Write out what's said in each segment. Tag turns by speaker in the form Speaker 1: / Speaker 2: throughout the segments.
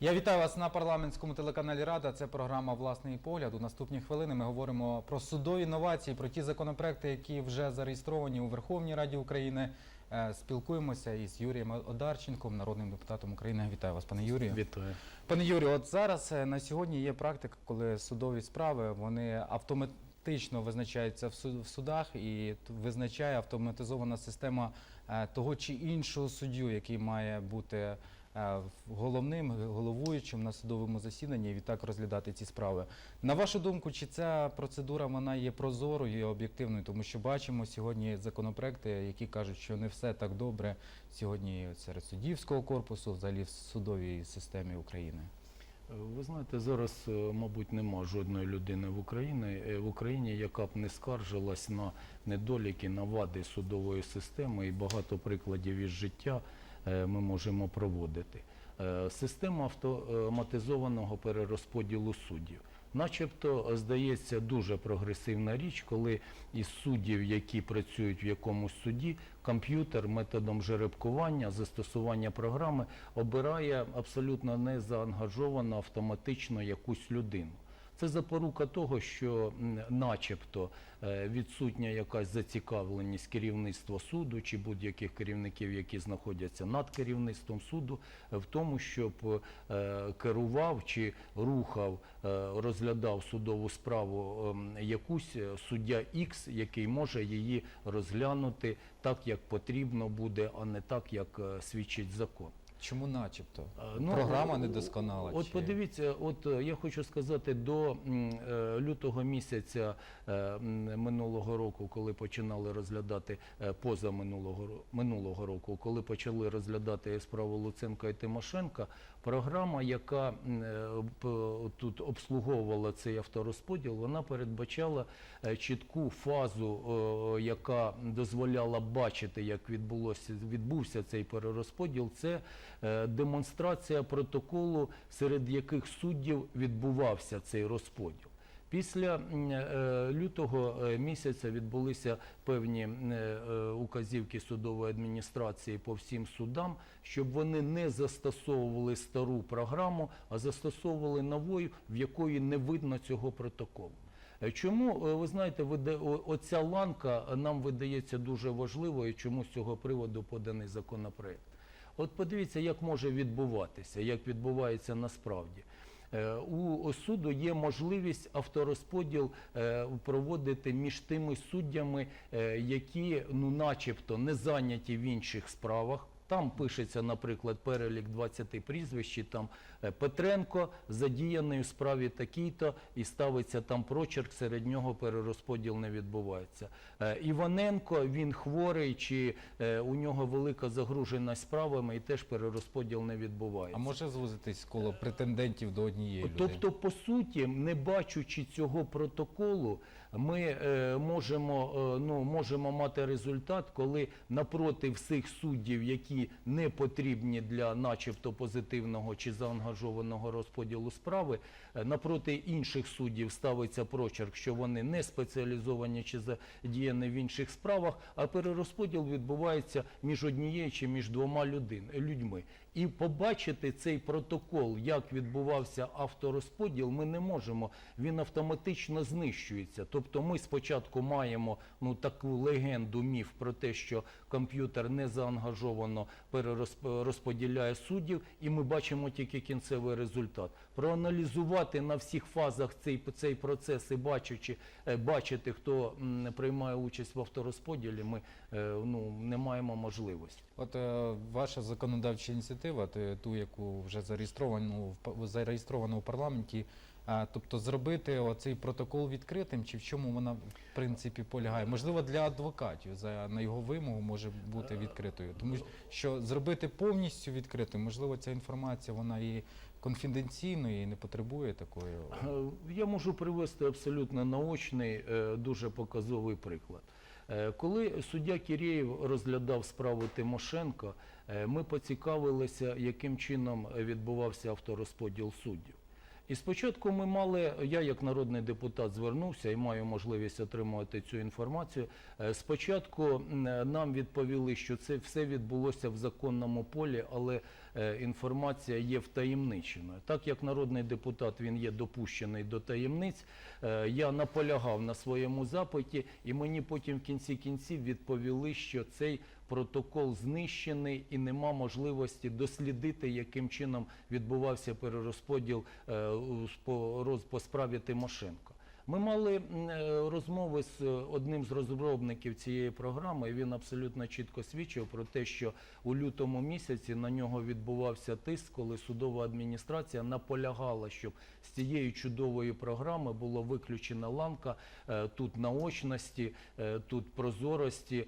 Speaker 1: Я вітаю вас на парламентському телеканалі Рада. Це програма Власний погляд. У наступні хвилини ми говоримо про судові новації, про ті законопроекти, які вже зареєстровані у Верховній Раді України. Е, Спілкуємося із Юрієм Одарченком, народним депутатом України. Вітаю вас, пане Юрію.
Speaker 2: Вітаю.
Speaker 1: Пане Юрію, от зараз е, на сьогодні є практика, коли судові справи вони автоматично визначаються в су- в судах і визначає автоматизована система е, того чи іншого суддю, який має бути головним головуючим на судовому засіданні і відтак розглядати ці справи. На вашу думку, чи ця процедура вона є прозорою і об'єктивною? Тому що бачимо сьогодні законопроекти, які кажуть, що не все так добре сьогодні серед суддівського корпусу, взагалі в судовій системі України.
Speaker 2: Ви знаєте, зараз, е, мабуть, нема жодної людини в Україні, е, в Україні, яка б не скаржилась на недоліки, на вади судової системи, і багато прикладів із життя ми можемо проводити. Е, Система автоматизованого перерозподілу суддів. Начебто, е, здається, дуже прогресивна річ, коли із суддів, які працюють в якомусь суді, комп'ютер методом жеребкування, застосування програми обирає абсолютно незаангажовано автоматично якусь людину. Це запорука того, що начебто е, відсутня якась зацікавленість керівництва суду чи будь-яких керівників, які знаходяться над керівництвом суду, в тому, щоб е, керував чи рухав, е, розглядав судову справу ем, якусь суддя X, який може її розглянути так, як потрібно буде, а не так, як свідчить закон.
Speaker 1: Чому начебто?
Speaker 2: Е, ну,
Speaker 1: Програма
Speaker 2: о-
Speaker 1: недосконала.
Speaker 2: От
Speaker 1: чи-
Speaker 2: подивіться, от е, я хочу сказати, до е, лютого місяця е, минулого року, коли починали розглядати е, поза минулого минулого року, коли почали розглядати справу Луценка і Тимошенка, програма, яка е, тут обслуговувала цей авторозподіл, вона передбачала е, чітку фазу, е, яка дозволяла бачити, як відбулося відбувся цей перерозподіл. Це демонстрація протоколу, серед яких суддів відбувався цей розподіл. Після е, лютого е, місяця відбулися певні е, указівки судової адміністрації по всім судам, щоб вони не застосовували стару програму, а застосовували нову, в якої не видно цього протоколу. Чому ви знаєте, оця ланка нам видається дуже важливою, чому з цього приводу поданий законопроект? От подивіться, як може відбуватися, як відбувається насправді. Е, У суду є можливість авторозподіл е, проводити між тими суддями, е, які ну, начебто не зайняті в інших справах. Там пишеться, наприклад, перелік 20 прізвищ, там е, Петренко задіяний у справі такій-то, і ставиться там прочерк, серед нього перерозподіл не відбувається. Е, Іваненко, він хворий, чи е, у нього велика загруженість справами, і теж перерозподіл не відбувається.
Speaker 1: А може звузитись коло претендентів до однієї людини?
Speaker 2: Тобто, по суті, не бачучи цього протоколу, ми е, можемо, е, ну, можемо мати результат, коли напроти всіх суддів, які не потрібні для начебто позитивного чи заангажованого розподілу справи, е, напроти інших суддів ставиться прочерк, що вони не спеціалізовані чи задіяні в інших справах, а перерозподіл відбувається між однією чи між двома людьми. І побачити цей протокол, як відбувався авторозподіл, ми не можемо. Він автоматично знищується. Тобто ми спочатку маємо ну, таку легенду, міф про те, що комп'ютер не заангажовано перерозподіляє суддів, і ми бачимо тільки кінцевий результат. Проаналізувати на всіх фазах цей, цей процес і бачачи, е, бачити, хто приймає участь в авторозподілі, ми е, ну, не маємо можливості.
Speaker 1: От е, ваша законодавча ініціатива, ту, яку вже зареєстровану в зареєстровано у парламенті, тобто зробити оцей протокол відкритим, чи в чому вона в принципі полягає? Можливо, для адвокатів за на його вимогу може бути відкритою, тому що зробити повністю відкритою, можливо, ця інформація вона і конфіденційною і не потребує такої.
Speaker 2: Е, Я можу привести абсолютно наочний, е, дуже показовий приклад. Е, Коли суддя Кірєєв розглядав справу Тимошенко, е, ми поцікавилися, яким чином відбувався авторозподіл суддів. І спочатку ми мали, я як народний депутат звернувся і маю можливість отримувати цю інформацію. Е, Спочатку нам відповіли, що це все відбулося в законному полі, але е, інформація є втаємниченою. Так як народний депутат він є допущений до таємниць, е, я наполягав на своєму запиті, і мені потім в кінці кінців відповіли, що цей протокол знищений і нема можливості дослідити, яким чином відбувався перерозподіл е, по справі Тимошенко. Ми мали е, розмови з е, одним з розробників цієї програми, і він абсолютно чітко свідчив про те, що у лютому місяці на нього відбувався тиск, коли судова адміністрація наполягала, щоб з цієї чудової програми була виключена ланка е, тут наочності, тут прозорості,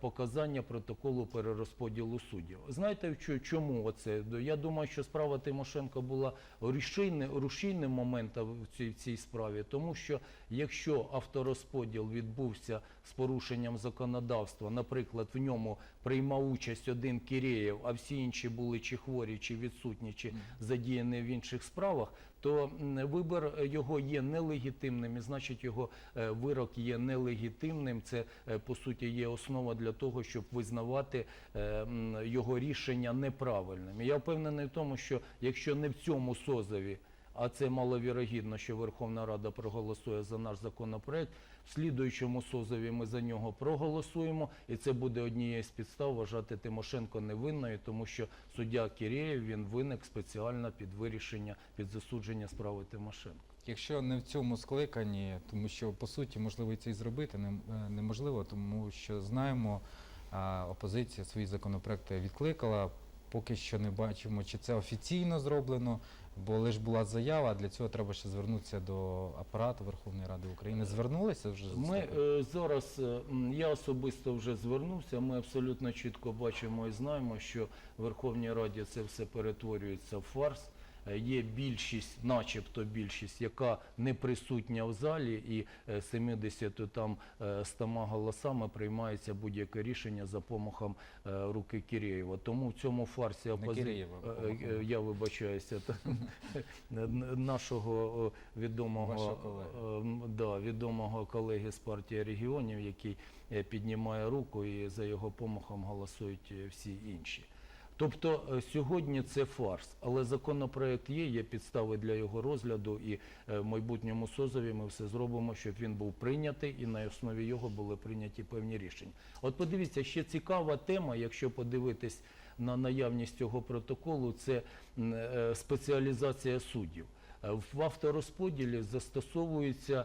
Speaker 2: показання протоколу перерозподілу суддів. Знаєте, чому оце? Я думаю, що справа Тимошенко була рушійним, моментом в цій справі, тому що якщо авторозподіл відбувся з порушенням законодавства, наприклад, в ньому приймав участь один Киреєв, а всі інші були чи хворі, чи відсутні, чи задіяні в інших справах, то вибір його є нелегітимним, і значить його е, вирок є нелегітимним. Це е, по суті є основа для того, щоб визнавати е, його рішення неправильним. І я впевнений в тому, що якщо не в цьому созові, а це маловірогідно, що Верховна Рада проголосує за наш законопроект. В слідуючому созові ми за нього проголосуємо, і це буде однією з підстав вважати Тимошенко невинною, тому що суддя Кірєєв він виник спеціально під вирішення, під засудження справи Тимошенко.
Speaker 1: Якщо не в цьому скликанні, тому що по суті можливо і це і зробити е, неможливо, тому що знаємо, опозиція свої законопроекти відкликала. Поки що не бачимо, чи це офіційно зроблено, бо лише була заява. а Для цього треба ще звернутися до апарату Верховної Ради України. Звернулися вже
Speaker 2: Ми е, зараз, е, м, я особисто вже звернувся. Ми абсолютно чітко бачимо і знаємо, що в Верховній Раді це все перетворюється в фарс. Е, Є більшість, начебто більшість, яка не присутня в залі, і е, 70 там е, 100 голосами приймається будь-яке рішення за помахом е, руки Кирєєва. Тому в цьому фарсі Е, е,
Speaker 1: помахом.
Speaker 2: Я вибачаюся нашого е, відомого е, да, відомого колеги з партії регіонів, який е, піднімає руку і за його помахом голосують е, всі інші. Тобто е, сьогодні це фарс, але законопроект є, є підстави для його розгляду, і е, в майбутньому созові ми все зробимо, щоб він був прийнятий, і на основі його були прийняті певні рішення. От подивіться, ще цікава тема, якщо подивитись на наявність цього протоколу, це е, спеціалізація суддів. В авторозподілі застосовується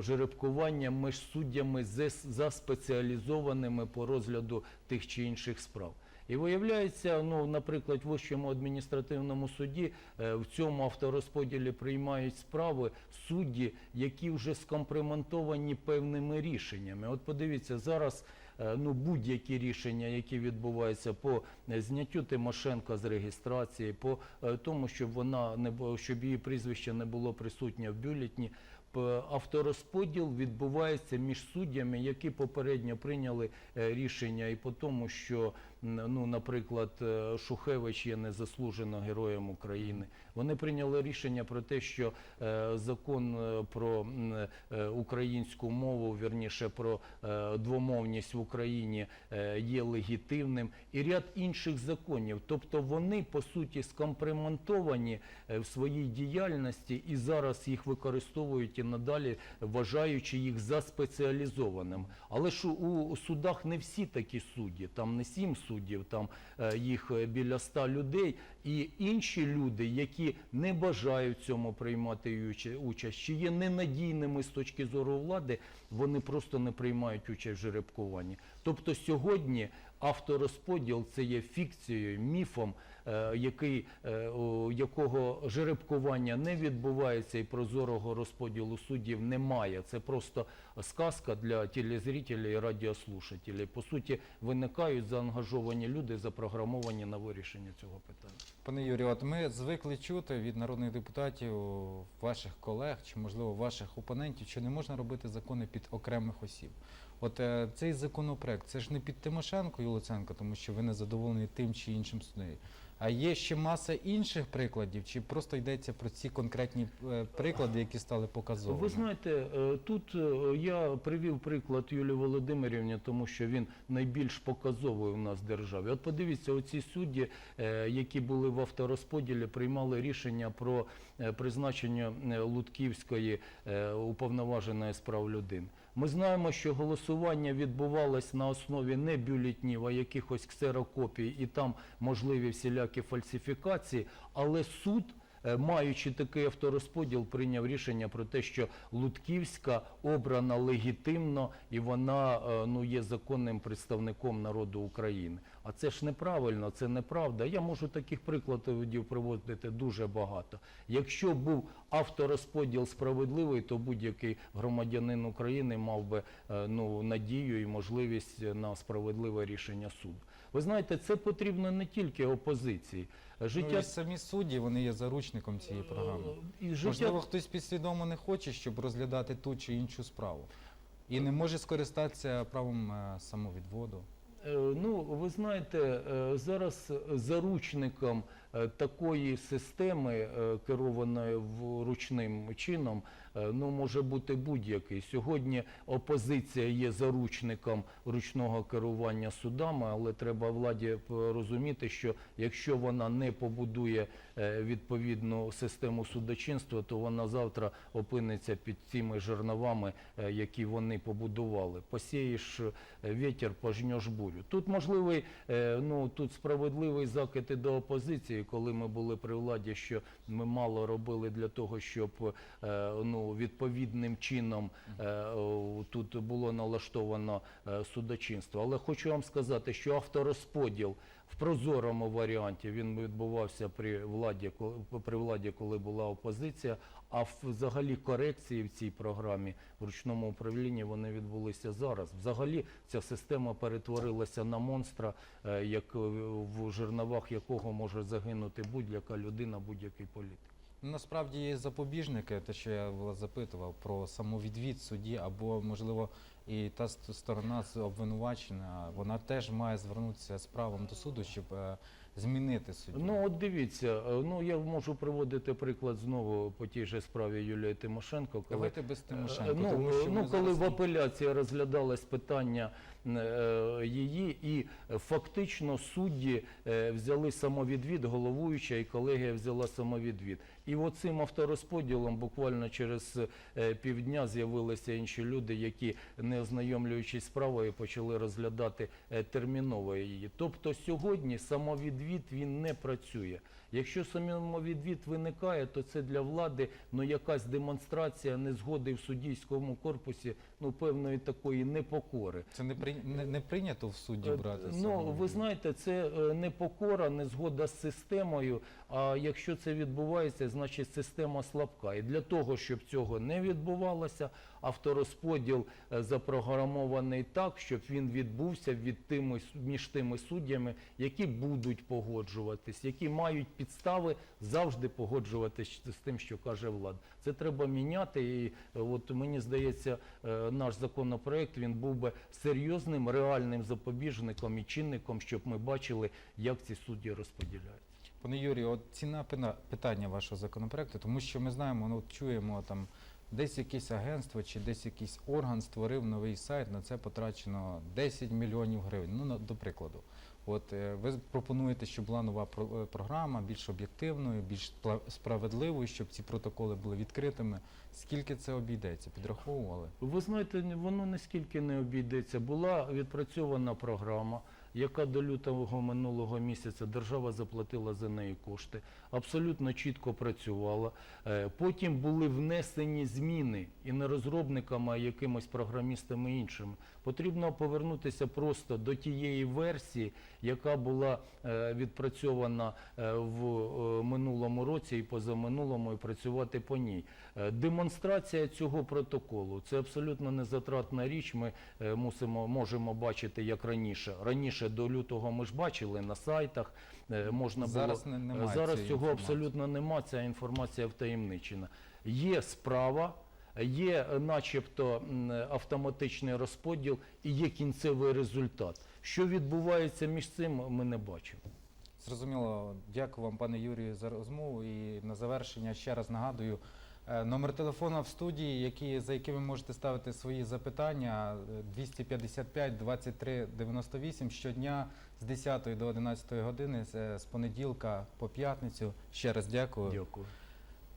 Speaker 2: жеребкування між суддями за спеціалізованими по розгляду тих чи інших справ. І виявляється, ну, наприклад, в Вищому адміністративному суді е, в цьому авторозподілі приймають справи судді, які вже скомпроментовані певними рішеннями. От подивіться, зараз е, ну, будь-які рішення, які відбуваються по е, зняттю Тимошенка з реєстрації, по тому, щоб вона не щоб її прізвище не було присутнє в бюлетні. Авторозподіл відбувається між суддями, які попередньо прийняли рішення, і по тому, що ну, наприклад, е, Шухевич є незаслужено героєм України. Вони прийняли рішення про те, що е, закон е, про українську мову, вірніше про двомовність в Україні є легітимним, і ряд інших законів. Тобто вони по суті скомпрементовані в своїй діяльності і зараз їх використовують і надалі, вважаючи їх за спеціалізованим. Але ж у- у судах не всі такі судді, там не сім суддів, там е, їх е, біля ста людей, і інші люди, які не бажають цьому приймати участь, чи є ненадійними з точки зору влади, вони просто не приймають участь в жеребкуванні. Тобто сьогодні авторозподіл це є фікцією, міфом, який, е, у якого жеребкування не відбувається і прозорого розподілу суддів немає. Це просто сказка для телезрителів і радіослушателів. По суті, виникають заангажовані люди, запрограмовані на вирішення цього питання.
Speaker 1: Пане Юрію, от ми звикли чути від народних депутатів, ваших колег чи можливо ваших опонентів, що не можна робити закони під окремих осіб. От е, цей законопроект, це ж не під Тимошенко і Луценко, тому що ви не задоволені тим чи іншим суддею. А є ще маса інших прикладів, чи просто йдеться про ці конкретні е, приклади, які стали показовими?
Speaker 2: Ви знаєте, е, тут е, я привів приклад Юлії Володимирівні, тому що він найбільш показовий у нас в державі. От подивіться, оці судді, які були в авторозподілі, приймали рішення про призначення Лутківської уповноваженої з прав людини. Ми знаємо, що голосування відбувалось на основі не бюлетнів, а якихось ксерокопій, і там можливі всілякі фальсифікації, але суд маючи такий авторозподіл, прийняв рішення про те, що Лутківська обрана легітимно і вона е, ну, є законним представником народу України. А це ж неправильно, це неправда. Я можу таких прикладів приводити дуже багато. Якщо був авторозподіл справедливий, то будь-який громадянин України мав би е, ну, надію і можливість на справедливе рішення суду. Ви знаєте, це потрібно не тільки опозиції. Життя
Speaker 1: Ну, і самі судді вони є заручником цієї програми.
Speaker 2: і життя
Speaker 1: Можливо, хтось підсвідомо не хоче, щоб розглядати ту чи іншу справу, і не може скористатися правом е, самовідводу.
Speaker 2: Е, Ну, ви знаєте, е, зараз заручником е, такої системи, керованої в- ручним чином, ну, може бути будь-який. Сьогодні опозиція є заручником ручного керування судами, але треба владі розуміти, що якщо вона не побудує відповідну систему судочинства, то вона завтра опиниться під цими жерновами, які вони побудували. Посієш вітер, пожнеш бурю. Тут можливий, е, ну тут справедливий закид і до опозиції, коли ми були при владі, що ми мало робили для того, щоб е, ну відповідним чином е, тут було налаштовано судочинство. Але хочу вам сказати, що авторозподіл в прозорому варіанті він відбувався при владі, при владі, коли була опозиція. А взагалі корекції в цій програмі в ручному управлінні вони відбулися зараз. Взагалі ця система перетворилася на монстра, е, як в жерновах якого може загинути будь-яка людина, будь-який політик.
Speaker 1: Ну, Насправді запобіжники, те, що я вас запитував про самовідвід судді, або можливо і та сторона з обвинувачена, вона теж має звернутися з правом до суду, щоб е, змінити суддю.
Speaker 2: Ну от дивіться, е, ну я можу приводити приклад знову по тій же справі Юлії Тимошенко, коли
Speaker 1: Давайте без Тимошенко.
Speaker 2: Е, Ну,
Speaker 1: тому що
Speaker 2: ну
Speaker 1: ми
Speaker 2: коли
Speaker 1: зараз
Speaker 2: в апеляції розглядалось питання її, і е, фактично судді е, взяли самовідвід, головуюча і колегія взяла самовідвід. І оцим авторозподілом буквально через е, півдня з'явилися інші люди, які, не ознайомлюючись справою, почали розглядати е, терміново її. Тобто сьогодні самовідвід він не працює. Якщо самовідвід виникає, то це для влади ну, якась демонстрація незгоди в суддійському корпусі, ну певної такої непокори.
Speaker 1: Це не, при... не, не прийнято в суді
Speaker 2: Е,
Speaker 1: брати.
Speaker 2: Ну, ви знаєте, це е, не згода з системою. А якщо це відбувається, значить система слабка. І для того, щоб цього не відбувалося, авторозподіл е, запрограмований так, щоб він відбувся від тими, між тими суддями, які будуть погоджуватись, які мають підстави завжди погоджуватись з тим, що каже влада. Це треба міняти. І е, от мені здається, е, наш законопроект він був би серйозним, реальним запобіжником і чинником, щоб ми бачили, як ці судді розподіляють.
Speaker 1: Пане Юрію, от ціна питання вашого законопроекту, тому що ми знаємо, ну чуємо там десь якесь агентство чи десь якийсь орган створив новий сайт, на це потрачено 10 мільйонів гривень. Ну, до прикладу. От е, ви пропонуєте, щоб була нова е, програма, більш об'єктивною, більш справедливою, щоб ці протоколи були відкритими. Скільки це обійдеться? Підраховували?
Speaker 2: Ви знаєте, воно наскільки не обійдеться. Була відпрацьована програма, яка до лютого минулого місяця держава заплатила за неї кошти, абсолютно чітко працювала. Е, Потім були внесені зміни і не розробниками, а якимось програмістами іншими. Потрібно повернутися просто до тієї версії, яка була е, відпрацьована е, в минулому році і позаминулому, і працювати по ній. Демонстрація цього протоколу це абсолютно незатратна річ. Ми мусимо можемо бачити як раніше. Раніше до лютого ми ж бачили на сайтах. е, Можна
Speaker 1: Зараз
Speaker 2: було
Speaker 1: немає
Speaker 2: зараз цього
Speaker 1: інформації.
Speaker 2: абсолютно нема. Ця інформація втаємничена. Є справа. Є е, начебто автоматичний розподіл і є кінцевий результат. Що відбувається між цим, ми не бачимо.
Speaker 1: Зрозуміло, дякую вам, пане Юрію, за розмову. І на завершення ще раз нагадую. Е, Номер телефона в студії, які, за якими можете ставити свої запитання, е, 255 23 98 щодня з 10 до 11 години, з, з понеділка по п'ятницю. Ще раз дякую.
Speaker 2: Дякую.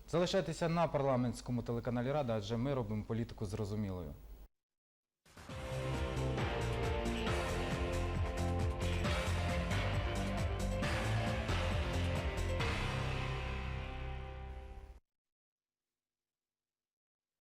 Speaker 1: Залишайтеся на парламентському телеканалі Рада, адже ми робимо політику зрозумілою.